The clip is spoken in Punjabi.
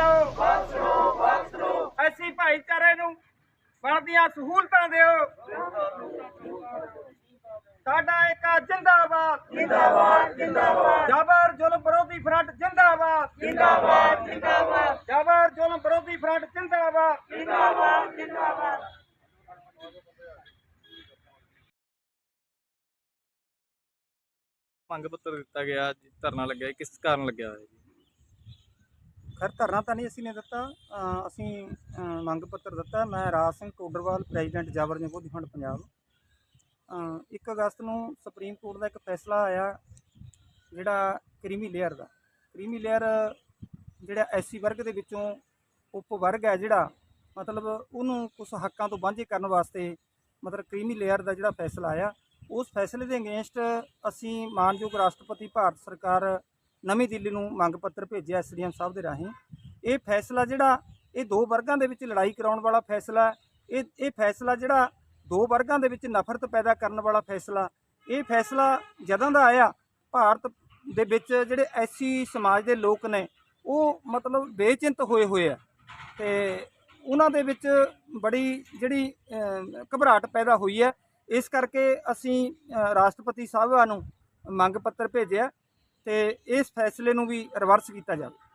ਲਓ। ਬਖਸ਼ ਲਓ ਬਖਸ਼ ਨੂੰ ਬਣਦੀਆਂ ਸਹੂਲਤਾਂ ਦਿਓ। ਸਾਡਾ ਇੱਕ ਜਿੰਦਾਬਾਦ। ਜਿੰਦਾਬਾਦ ਜਿੰਦਾਬਾਦ। ਜਬਰ ਜ਼ੁਲਮ ਵਿਰੋਧੀ ਫਰੰਟ ਜਿੰਦਾਬਾਦ। ਜਿੰਦਾਬਾਦ ਜਿੰਦਾਬਾਦ। ਜਬਰ ਜ਼ੁਲਮ ਵਿਰੋਧੀ ਫਰੰਟ ਜਿੰਦਾਬਾਦ। ਜਿੰਦਾਬਾਦ ਜਿੰਦਾਬਾਦ। ਮੰਗ ਪੱਤਰ ਦਿੱਤਾ ਗਿਆ ਧਰਨਾ ਲੱਗਿਆ ਕਿਸ ਕਾਰਨ ਲੱਗਿਆ ਹੋਇਆ ਜੀ? ਖੈਰ ਧਰਨਾ ਤਾਂ ਨਹੀਂ ਅਸੀਂ ਨੇ ਦਿੱਤਾ ਅ, ਅਸੀਂ ਮੰਗ ਪੱਤਰ ਦਿੱਤਾ। ਮੈਂ ਰਾਜ ਸਿੰਘ ਟੋਡਰਵਾਲ ਪ੍ਰੈਜ਼ੀਡੈਂਟ ਜਾਬਰ ਜੰਗੋਦੀ ਫੰਡ ਪੰਜਾਬ। ਅ, 1 ਅਗਸਤ ਨੂੰ ਸੁਪਰੀਮ ਕੋਰਟ ਦਾ ਇੱਕ ਫੈਸਲਾ ਆਇਆ ਜਿਹੜਾ ਕ੍ਰੀਮੀ ਲੇਅਰ ਦਾ। ਕ੍ਰੀਮੀ ਲੇਅਰ ਜਿਹੜਾ ਐਸਸੀ ਵਰਗ ਦੇ ਵਿੱਚੋਂ ਉਪ ਵਰਗ ਹੈ ਜਿਹੜਾ ਮਤਲਬ ਉਹਨੂੰ ਕੁਝ ਹੱਕਾਂ ਤੋਂ ਵਾਂਝੇ ਕਰਨ ਵਾਸਤੇ ਮਤਲਬ ਕ੍ਰੀਮੀ ਲੇਅਰ ਦਾ ਜਿਹੜਾ ਫੈਸਲਾ ਆਇਆ ਉਸ ਫੈਸਲੇ ਦੇ ਅਗੇਂਸਟ ਅਸੀਂ ਮਾਨਯੋਗ ਰਾਸ਼ਟਰਪਤੀ ਭਾਰਤ ਸਰਕਾਰ ਨਵੀਂ ਦਿੱਲੀ ਨੂੰ ਮੰਗ ਪੱਤਰ ਭੇਜਿਆ ਐਸਡੀਐਮ ਸਾਹਿਬ ਦੇ ਰਾਹੀਂ। ਇਹ ਫੈਸਲਾ ਜਿਹੜਾ ਇਹ ਦੋ ਵਰਗਾਂ ਦੇ ਵਿੱਚ ਲੜਾਈ ਕਰਾਉਣ ਵਾਲਾ ਫੈਸਲਾ ਇਹ ਇਹ ਫੈਸਲਾ ਜਿਹੜਾ ਦੋ ਵਰਗਾਂ ਦੇ ਵਿੱਚ ਨਫ਼ਰਤ ਪੈਦਾ ਕਰਨ ਵਾਲਾ ਫੈਸਲਾ ਇਹ ਫੈਸਲਾ ਜਦੋਂ ਦਾ ਆਇਆ ਭਾਰਤ ਦੇ ਵਿੱਚ ਜਿਹੜੇ ਐਸੀ ਸਮਾਜ ਦੇ ਲੋਕ ਨੇ ਉਹ ਮਤਲਬ ਬੇਚਿੰਤ ਹੋਏ ਹੋਏ ਆ। ਤੇ ਉਹਨਾਂ ਦੇ ਵਿੱਚ ਬੜੀ ਜਿਹੜੀ ਅਮ, ਘਬਰਾਹਟ ਪੈਦਾ ਹੋਈ ਹੈ। ਇਸ ਕਰਕੇ ਅਸੀਂ ਰਾਸ਼ਟਰਪਤੀ ਸਾਹਿਬਾਂ ਨੂੰ ਮੰਗ ਪੱਤਰ ਭੇਜਿਆ। ਤੇ ਇਸ ਫੈਸਲੇ ਨੂੰ ਵੀ ਰਿਵਰਸ ਕੀਤਾ ਜਾਵੇ।